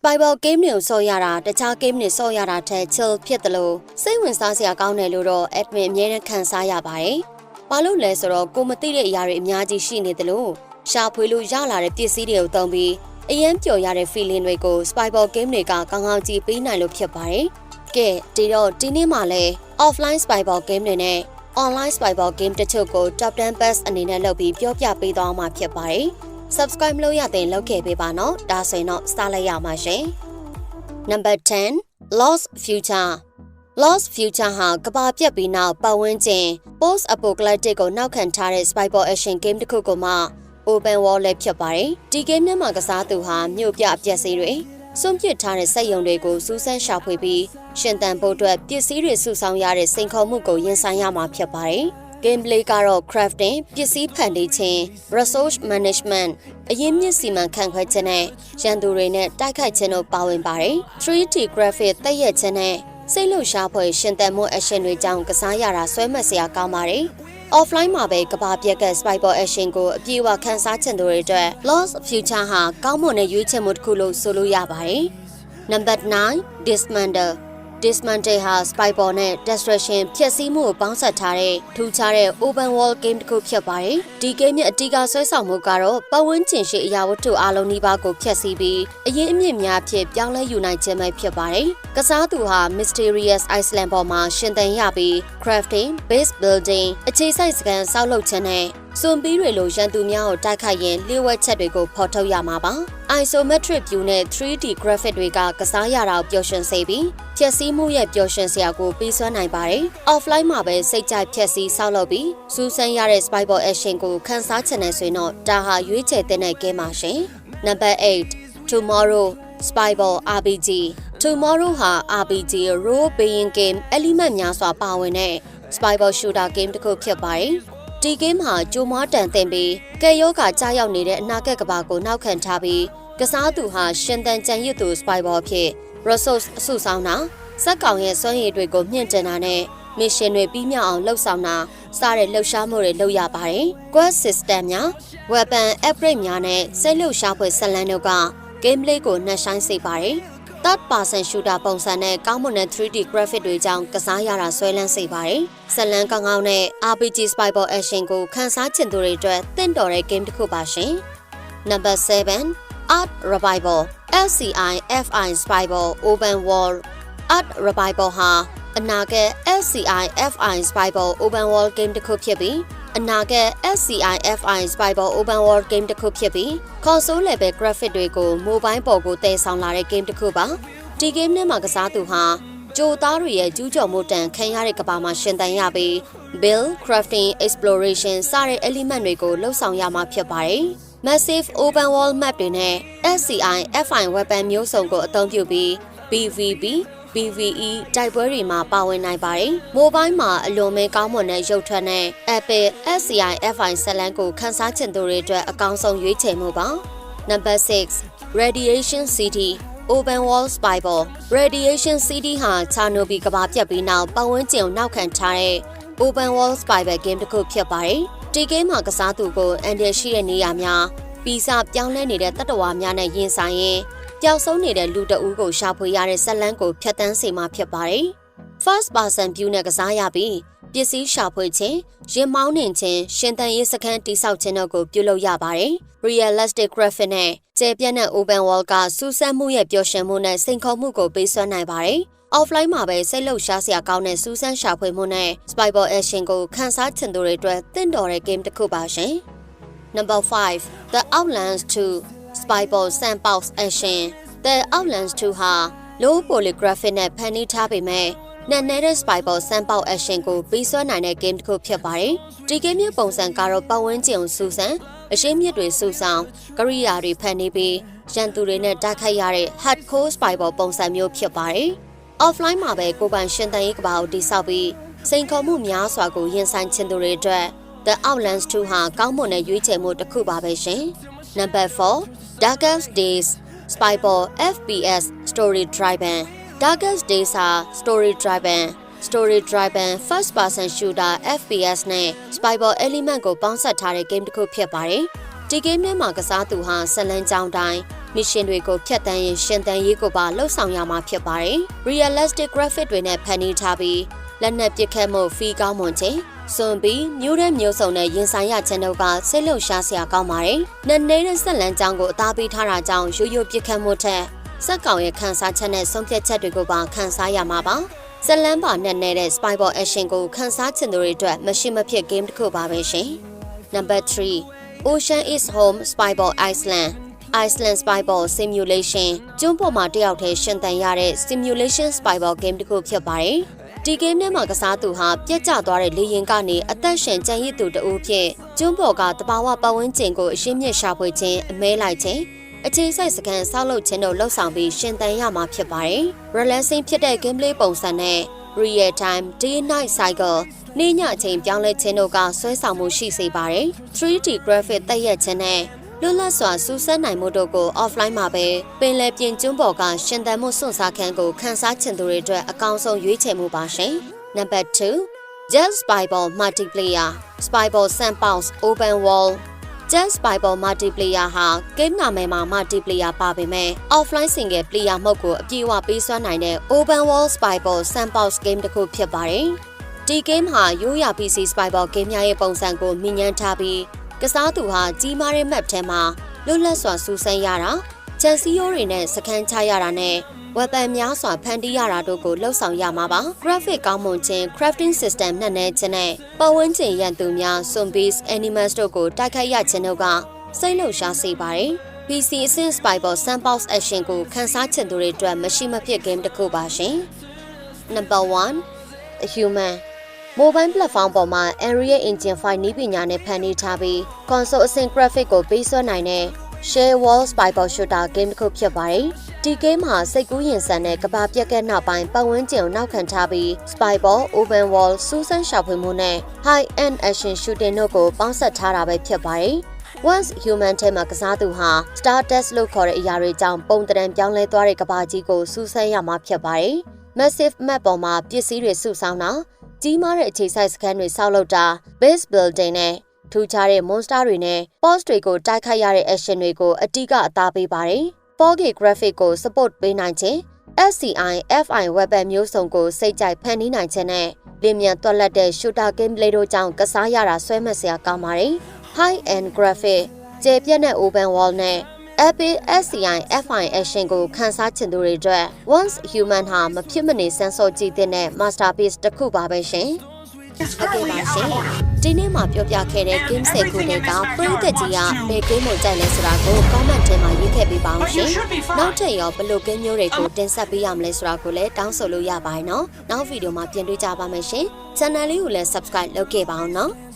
Spyball game တွေကိုဆော့ရတာတခြား game တွေဆော့ရတာထက် chill ဖြစ်တယ်လို့စိတ်ဝင်စားစရာကောင်းတယ်လို့တော့ admin အမြဲတမ်းခံစားရပါတယ်။ဘာလို့လဲဆိုတော့ကိုမသိတဲ့အရာတွေအများကြီးရှိနေတယ်လို့ရှာဖွေလို့ရလာတဲ့ပစ္စည်းတွေကိုသုံးပြီးအရင်ပျော်ရတဲ့ feeling တွေကို Spyball game တွေကကောင်းကောင်းကြည့်ပေးနိုင်လို့ဖြစ်ပါတယ်။ကဲဒီတော့ဒီနေ့မှလည်း offline Spyball game တွေနဲ့ online Spyball game တချို့ကို top 10 best အနေနဲ့လုပ်ပြီးပြောပြပေးသွားမှာဖြစ်ပါတယ်။ subscribe မလုပ်ရတဲ့လုပ်ခဲ့ပေးပါနော်။ဒါဆိုရင်တော့စလိုက်ရမှာရှင်။ Number 10 Lost Future Lost Future ဟာကဘာပြက်ပြီးနောက်ပတ်ဝန်းကျင် post apocalyptic ကိုနောက်ခံထားတဲ့ Spyball action game တစ်ခုကိုမှ open world လည်းဖြစ်ပါတယ်။ဒီ game ထဲမှာကစားသူဟာမြို့ပြအပျက်စီးတွေစွန့်ပစ်ထားတဲ့စက်ရုံတွေကိုစူးစမ်းရှာဖွေပြီးရှင်သန်ဖို့အတွက်ပစ္စည်းတွေစုဆောင်းရတဲ့စိန်ခေါ်မှုကိုရင်ဆိုင်ရမှာဖြစ်ပါတယ်။ gameplay ကတော့ crafting ပစ္စည်းဖန်တီးခြင်း resource management အရင်းမြစ်စီမံခန့်ခွဲခြင်းနဲ့ရန်သူတွေနဲ့တိုက်ခိုက်ခြင်းတို့ပါဝင်ပါတယ်။ 3D graphic တက်ရက်ခြင်းနဲ့စိတ်လှုပ်ရှားဖွယ်ရှင်သန်မှု action တွေကြောင့်ကစားရတာဆွဲမှတ်စရာကောင်းပါတယ်။ offline မှာပဲကဘာပြက်က Spyball action ကိုအပြည့်အဝခန်းစားချင်သူတွေအတွက် Lost Future ဟာကောင်းမွန်တဲ့ရွေးချယ်မှုတစ်ခုလို့ဆိုလို့ရပါတယ်။ Number 9 Dismantle Dismantle ဟာ Spyball နဲ့ Destruction ဖျက်ဆီးမှုကိုပေါင်းစပ်ထားတဲ့ထူးခြားတဲ့ Open World Game တစ်ခုဖြစ်ပါတယ်။ဒီ game ရဲ့အဓိကဆွဲဆောင်မှုကတော့ပတ်ဝန်းကျင်ရှိအရာဝတ္ထုအလုံးနီးပါးကိုဖျက်ဆီးပြီးအရင်အမြင့်များဖြစ်ပြောင်းလဲယူနိုင်ခြင်းပဲဖြစ်ပါတယ်။ကစားသူဟာ Mysterious Island ပေါ်မှာရှင်သန်ရပြီး crafting, base building အခြေစိုက်စကန်ဆောက်လုပ်ခြင်းနဲ့ စွန်ပီးတွေလိုရန်သူများကိုတိုက်ခိုက်ရင်လျှို့ဝှက်ချက်တွေကိုဖော်ထုတ်ရမှာပါ။ isometric view နဲ့ 3D graphic တွေကကစားရတာကိုပျော်ရွှင်စေပြီးဖြည့်ဆည်းမှုရဲ့ပျော်ရွှင်စရာကိုပြီးစွမ်းနိုင်ပါတယ်။ offline မှာပဲစိတ်ကြိုက်ဖြည့်ဆည်းဆောက်လုပ်ပြီးစူးစမ်းရတဲ့ Spyball action ကိုခန်းစားချင်တယ်ဆိုရင်တော့ဒါဟာရွေးချယ်တဲ့ game ပါရှင်။ Number 8 Tomorrow Spyball RPG Tomorrow ဟာ RPG role playing game element များစွာပါဝင်တဲ့ Spyball shooter game တစ်ခုဖြစ်ပါတယ်။ ဒီ game ဟာကြိုမွားတန်တင်ပြီးကဲယောဂကြားရောက်နေတဲ့အနာဂတ်ကဘာကိုနောက်ခံထားပြီးကစားသူဟာရှင်သန်ကြံရစ်သူ Spyball ဖြစ် resource အစုဆောင်းတာစက်ကောင်ရဲ့စွမ်းရည်တွေကိုမြင့်တင်တာနဲ့ mission တွေပြီးမြောက်အောင်လှုပ်ဆောင်တာစတဲ့လှုပ်ရှားမှုတွေလုပ်ရပါတယ်။ quest system များ weapon upgrade များနဲ့စိတ်လှုပ်ရှားဖွယ်ဆက်လန်းတို့က gameplay ကိုနှက်ဆိုင်စေပါတယ်။ third person shooter ပုံစံနဲ့ကောင်းမွန်တဲ့ 3D graphic တွေကြောင့်ကစားရတာဆွဲလန်းစေပါတယ်။ဆက်လန်းကောင်းကောင်းနဲ့ RPG Spyball action ကိုခန်းစားချင်သူတွေအတွက်တင့်တော်တဲ့ game တစ်ခုပါရှင်။ Number 7 Art Revival LCI FI Spyball Open World Art Revival ဟာအနာဂတ် LCI FI Spyball Open World Game တစ်ခုဖြစ်ပြီး အနာဂတ် LCI FI Spyball Open World Game တစ်ခုဖြစ်ပြီး console level graphic တွေကို mobile ပေါ်ကိုတည်ဆောင်လာတဲ့ game တစ်ခုပါဒီ game ထဲမှာကစားသူဟာကြိုသားတွေရဲ့ကျူးကျော်မှုတန်ခံရတဲ့ကဘာမှာရှင်သန်ရပြီး build crafting exploration စတဲ့ element တွေကိုလှုပ်ဆောင်ရမှာဖြစ်ပါတယ် massive open world map တွေနဲ့ SCI FI weapon မျိုးစုံကိုအသုံးပြုပြီး PVP PVE တိုက်ပွဲတွေမှာပါဝင်နိုင်ပါတယ်။ Mobile မှာအလွန်မဲကောင်းမွန်တဲ့ရုပ်ထွက်နဲ့ Epic SCI FI ဇလန်ကိုခန်းစားချင်သူတွေအတွက်အကောင်းဆုံးရွေးချယ်မှုပါ။ Number 6 Radiation City Open World Spyball Radiation City ဟာ Chernobyl ကဘာပြတ်ပြီးနောက်ပတ်ဝန်းကျင်ကိုနောက်ခံထားတဲ့ Open World Spyball Game တစ်ခုဖြစ်ပါတယ်။ဒီ game မှာကစားသူကိုအန်ဒရရှိတဲ့နေရာများပီစာပြောင်းလဲနေတဲ့တတ္တဝါများနဲ့ရင်ဆိုင်ရင် ပျောက်ဆုံးနေတဲ့လူတအူးကိုရှာဖွေရတဲ့ဇက်လန်းကိုဖျက်ဆီးစေမှာဖြစ်ပါတယ်။ First person view နဲ့ကစားရပြီးပစ္စည်းရှာဖွေခြင်း၊ရင်မောင်းနှင်ခြင်း၊ရှင်သန်ရေးစခန်းတိစောက်ခြင်းတို့ကိုပြုလုပ်ရပါတယ်။ Realistic graphic နဲ့ကျေပြန့်တဲ့ open world ကစူးစမ်းမှုရဲ့ပျော်ရွှင်မှုနဲ့စိန်ခေါ်မှုကိုပေးစွမ်းနိုင်ပါတယ်။ offline မှာပဲစိတ်လှုပ်ရှားစရာကောင်းတဲ့စူးစမ်းရှာဖွေမှုနဲ့ Spyball action ကိုခန်းစားချင်သူတွေအတွက်တင့်တော်တဲ့ game တစ်ခုပါရှင်။ Number 5 The Outlands 2 Spyball Sandbox Action The Outlands 2ဟာ low polygraphic နဲ့ဖန်တီးထားပေမဲ့နက်နဲတဲ့ Spyball Sandbox Action ကိုပြီးစွမ်းနိုင်တဲ့ game တစ်ခုဖြစ်ပါတယ်။ဒီ game ရဲ့ပုံစံကတော့ပတ်ဝန်းကျင်ကိုစူးစမ်းအရှိမြစ်တွေစူဆောင်ကရိယာတွေဖန်တီးပြီးရန်သူတွေနဲ့တိုက်ခိုက်ရတဲ့ hardcore Spyball ပုံစံမျိုးဖြစ်ပါတယ်။ offline မှာပဲကိုပိုင်ရှင်သန်ရေးကဘာကိုတိစောက်ပြီးစိန်ခေါ်မှုများစွာကိုရင်ဆိုင်ချင်သူတွေအတွက် The Outlands 2ဟာကောင်းမွန်တဲ့ရွေးချယ်မှုတစ်ခုပါပဲရှင်။ Number 4 Darkest Days Spyball FPS Story Driven Darkest Days ဟာ Story Driven Story Driven First Person Shooter FPS နဲ့ Spyball Element ကိုပေါင်းစပ်ထားတဲ့ game တစ်ခုဖြစ်ပါတယ်။ဒီ game ထဲမှာကစားသူဟာဆက်လန်းကြောင်းတိုင်းမစ်ရှင်တွေကိုဖျက်ဆီးရင်ရှင်သန်ရေးကိုပါလှုပ်ဆောင်ရမှာဖြစ်ပါတယ်။ realistic graphic တွေနဲ့ဖန်တီးထားပြီးလက်နက်ပစ်ခတ်မှုဖီကောင်းမွန်ခြင်း စွန်ပြီးမျိုးတဲ့မျိုးစုံနဲ့ရင်ဆိုင်ရခြင်းတို့ကစိတ်လှုပ်ရှားစရာကောင်းပါတယ်။နက်နေတဲ့ဆက်လန်းကြောင်းကိုအသားပေးထားတာကြောင့်ရိုးရိုးပစ်ခတ်မှုထက်စက်ကောင်ရဲ့ခန်းစားချက်နဲ့ဆုံးဖြတ်ချက်တွေကိုပါခန်းစားရမှာပါ။ဇလန်းပါနဲ့နေတဲ့ Spyball Action ကိုခန်းစားချင်သူတွေအတွက်မရှိမဖြစ် game တစ်ခုပါပဲရှင်။ Number 3 Ocean is Home Spyball Iceland Iceland Spyball Simulation ကျွန်းပေါ်မှာတယောက်တည်းရှင်သန်ရတဲ့ Simulation Spyball game တစ်ခုဖြစ်ပါတယ်။ ဒီ game ထဲမှာကစားသူဟာပြက်ကျသွားတဲ့လေရင်ကနေအသက်ရှင်ကျန်ရစ်သူတဦးဖြစ်ကျွန်းပေါ်ကတဘာဝပတ်ဝန်းကျင်ကိုအရှင်းမြစ်ရှာဖွေခြင်းအမဲလိုက်ခြင်းအခြေစိုက်စကန်ဆောက်လုပ်ခြင်းတို့လှုပ်ဆောင်ပြီးရှင်သန်ရမှာဖြစ်ပါတယ်။ Relaxing ဖြစ်တဲ့ gameplay ပုံစံနဲ့ real time day night cycle နေ့ညအချိန်ပြောင်းလဲခြင်းတို့ကဆွဲဆောင်မှုရှိစေပါတယ်။ 3D graphic တက်ရက်ခြင်းနဲ့ လွတ်လပ်စွာစူးစမ်းနိုင်မှုတို့ကို offline မှာပဲပင်လယ်ပြင်ကျွန်းပေါ်ကရှင်သန်မှုစွန့်စားခန်းကိုခန်းစားချင်သူတွေအတွက်အကောင်းဆုံးရွေးချယ်မှုပါရှင်။ Number 2 Just Spyball Multiplayer Spyball Sandbox Open World Just Spyball Multiplayer ဟာ game နာမည်မှာ Multiplayer ပါပေမဲ့ offline single player မဟုတ်ကိုအပြည့်အဝပေးစွမ်းနိုင်တဲ့ Open World Spyball Sandbox game တစ်ခုဖြစ်ပါတယ်။ဒီ game ဟာရိုးရာ PC Spyball game များရဲ့ပုံစံကိုမြင်ညမ်းထားပြီး ကစားသူဟာကြီးမားတဲ့ map ထဲမှာလွတ်လပ်စွာစူးစမ်းရတာချန်စီယိုတွေနဲ့စခန်းချရတာနဲ့ဝက်ပန်များစွာဖန်တီးရတာတို့ကိုလှုပ်ဆောင်ရမှာပါ graphic ကောင်းမွန်ခြင်း crafting system နဲ့နဲ့ခြင်းနဲ့ပတ်ဝန်းကျင်ရန်သူများ zombies animals တို့ကိုတိုက်ခိုက်ရခြင်းတို့ကစိတ်လှုပ်ရှားစေပါတယ် PC အဆင့် Spyball Sandbox Action ကိုခန်းစားချင်သူတွေအတွက်မရှိမဖြစ် game တစ်ခုပါရှင် Number 1 The Human Mobile platform ပေါ်မှာ Unreal Engine 5နည်းပညာနဲ့ဖန်တီးထားပြီး console အဆင့် graphic ကိုပေးစွမ်းနိုင်တဲ့ Share Wall Spyball Shooter game တစ်ခုဖြစ်ပါတယ်။ဒီ game မှာစိတ်ကူးရင်ဆန်တဲ့ကဘာပြက်ကဲနောက်ပိုင်းပတ်ဝန်းကျင်ကိုနောက်ခံထားပြီး Spyball, Open Wall, စူးစမ်းရှာဖွေမှုနဲ့ High End Action Shooting တို့ကိုပေါင်းစပ်ထားတာပဲဖြစ်ပါတယ်။ Once Human ထဲမှာကစားသူဟာ Star Test လို့ခေါ်တဲ့အရာတွေကြောင့်ပုံတံပြောင်းလဲသွားတဲ့ကဘာကြီးကိုစူးစမ်းရမှာဖြစ်ပါတယ်။ Massive Map ပေါ်မှာပစ္စည်းတွေစုဆောင်းတာ ကြီးမားတဲ့အခြေစိုက်စခန်းတွေဆောက်လုပ်တာ base building နဲ့ထူးခြားတဲ့ monster တွေနဲ့ boss တွေကိုတိုက်ခိုက်ရတဲ့ action တွေကိုအတိကအသားပေးပါတယ်။ 4K graphic ကို support ပေးနိုင်ခြင်း SCI FI weapon မျိုးစုံကိုစိတ်ကြိုက်ဖန်တီးနိုင်ခြင်းနဲ့လင်းမြန်တွက်လက်တဲ့ shooter gameplay တို့ကြောင့်ကစားရတာဆွဲမစရာကောင်းပါတယ်။ High end graphic ကျေပြတ်တဲ့ open wall နဲ့ Epic SCI FI action ကိုခန်းစားချင်သူတွေအတွက် Once Human ဟာမဖြစ်မနေစမ်းစောကြည့်တဲ့ masterpiece တစ်ခုပါပဲရှင်။ဟုတ်ကဲ့ပါရှင်ဒီနေ့မှာပြောပြခဲ့တဲ့ game set ကိုတွေကပရိသတ်ကြီးကဘယ် game ကိုကြိုက်လဲဆိုတာကို comment ထဲမှာရေးခဲ့ပေးပါအောင်ရှင်နောက်ထပ်ရောဘယ်လို game မျိုးတွေကိုတင်ဆက်ပေးရမလဲဆိုတာကိုလည်းတောင်းဆိုလို့ရပါတယ်နော်နောက်ဗီဒီယိုမှာပြင်တွေ့ကြပါမယ်ရှင် channel လေးကိုလည်း subscribe လုပ်ခဲ့ပါအောင်နော်